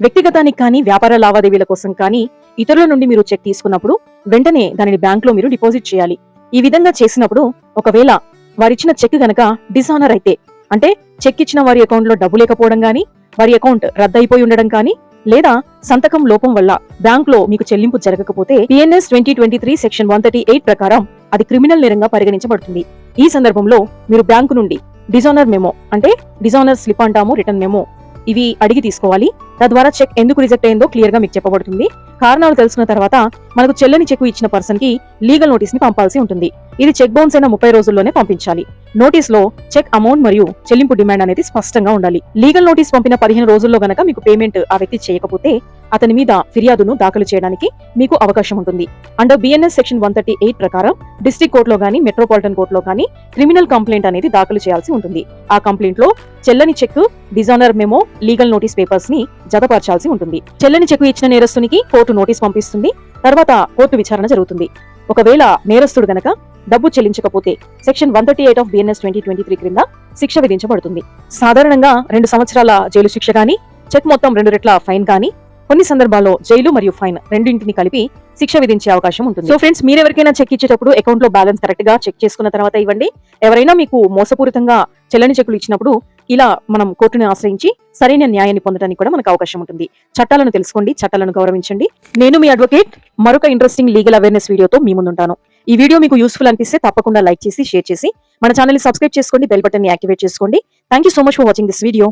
వ్యక్తిగతానికి కానీ వ్యాపార లావాదేవీల కోసం కానీ ఇతరుల నుండి మీరు చెక్ తీసుకున్నప్పుడు వెంటనే దానిని బ్యాంకులో మీరు డిపాజిట్ చేయాలి. ఈ విధంగా చేసినప్పుడు ఒకవేళ వారిచ్చిన చెక్ గనక డిసానర్ అయితే అంటే చెక్ ఇచ్చిన వారి అకౌంట్లో డబ్బు లేకపోవడం కానీ వారి అకౌంట్ రద్దయిపోయి ఉండడం కానీ లేదా సంతకం లోపం వల్ల బ్యాంక్లో మీకు చెల్లింపు జరగకపోతే BNS twenty twenty three section one thirty eight ప్రకారం అది క్రిమినల్ నేరంగా పరిగణించబడుతుంది. ఈ సందర్భంలో మీరు బ్యాంకు నుండి డిజానర్ మెమో అంటే డిజానర్ స్లిప్ అంటాము రిటర్న్ మెమో ఇవి అడిగి తీసుకోవాలి. తద్వారా చెక్ ఎందుకు రిజెక్ట్ అయిందో క్లియర్గా మీకు చెప్పబడుతుంది. కారణాలు తెలుసుకున్న తర్వాత మనకు చెల్లని చెక్ ఇచ్చిన పర్సన్కి లీగల్ నోటీస్ని పంపాల్సి ఉంటుంది. ఇది చెక్ బౌన్స్ అయిన ముప్పై రోజుల్లోనే పంపించాలి. నోటీస్లో చెక్ అమౌంట్ మరియు చెల్లింపు డిమాండ్ అనేది స్పష్టంగా ఉండాలి. లీగల్ నోటీస్ పంపిన పదిహేను రోజుల్లో గనక మీకు పేమెంట్ ఆ వ్యక్తి చేయకపోతే అతని మీద ఫిర్యాదును దాఖలు చేయడానికి మీకు అవకాశం ఉంటుంది. Under BNS section one thirty eight ప్రకారం డిస్ట్రిక్ట్ కోర్టులో గానీ మెట్రోపాలిటన్ కోర్టులో గానీ క్రిమినల్ కంప్లైంట్ అనేది దాఖలు చేయాల్సి ఉంటుంది. ఆ కంప్లైంట్లో చెల్లని cheque dishonour memo legal notice పేపర్స్ని జతపరచాల్సి ఉంటుంది. చెల్లని చెక్ ఇచ్చిన నేరస్తునికి కోర్టు నోటీస్ పంపిస్తుంది. తర్వాత కోర్టు విచారణ జరుగుతుంది. ఒకవేళ నేరస్తుడు గనక డబ్బు చెల్లించకపోతే section one thirty eight of BNS twenty twenty three క్రింద శిక్ష విధించబడుతుంది. సాధారణంగా రెండు సంవత్సరాల జైలు శిక్ష గాని చెక్ మొత్తం రెండు రెట్ల ఫైన్ కానీ కొన్ని సందర్భాల్లో జైలు మరియు ఫైన్ రెండింటిని కలిపి శిక్ష విధించే అవకాశం ఉంటుంది. సో ఫ్రెండ్స్ మీరు ఎవరికైనా చెక్ ఇచ్చేటప్పుడు అకౌంట్లో బ్యాలెన్స్ కరెక్ట్గా చెక్ చేసుకున్న తర్వాత ఇవ్వండి. ఎవరైనా మీకు మోసపూరితంగా చెల్లని చెక్కులు ఇచ్చినప్పుడు ఇలా మనం కోర్టును ఆశ్రయించి సరైన న్యాయాన్ని పొందడానికి కూడా మనకు అవకాశం ఉంటుంది. చట్టాలను తెలుసుకోండి చట్టాలను గౌరవించండి. నేను మీ అడ్వకేట్ మరొక ఇంట్రెస్టింగ్ లీగల్ అవేర్నెస్ వీడియోతో మీ ముందుంటాను. ఈ వీడియో మీకు యూస్ఫుల్ అనిపిస్తే తప్పకుండా లైక్ చేసి షేర్ చేసి మన ఛానల్ సబ్స్క్రైబ్ చేసుకోండి బెల్ బటన్ యాక్టివేట్ చేసుకోండి. Thank so much for watching this video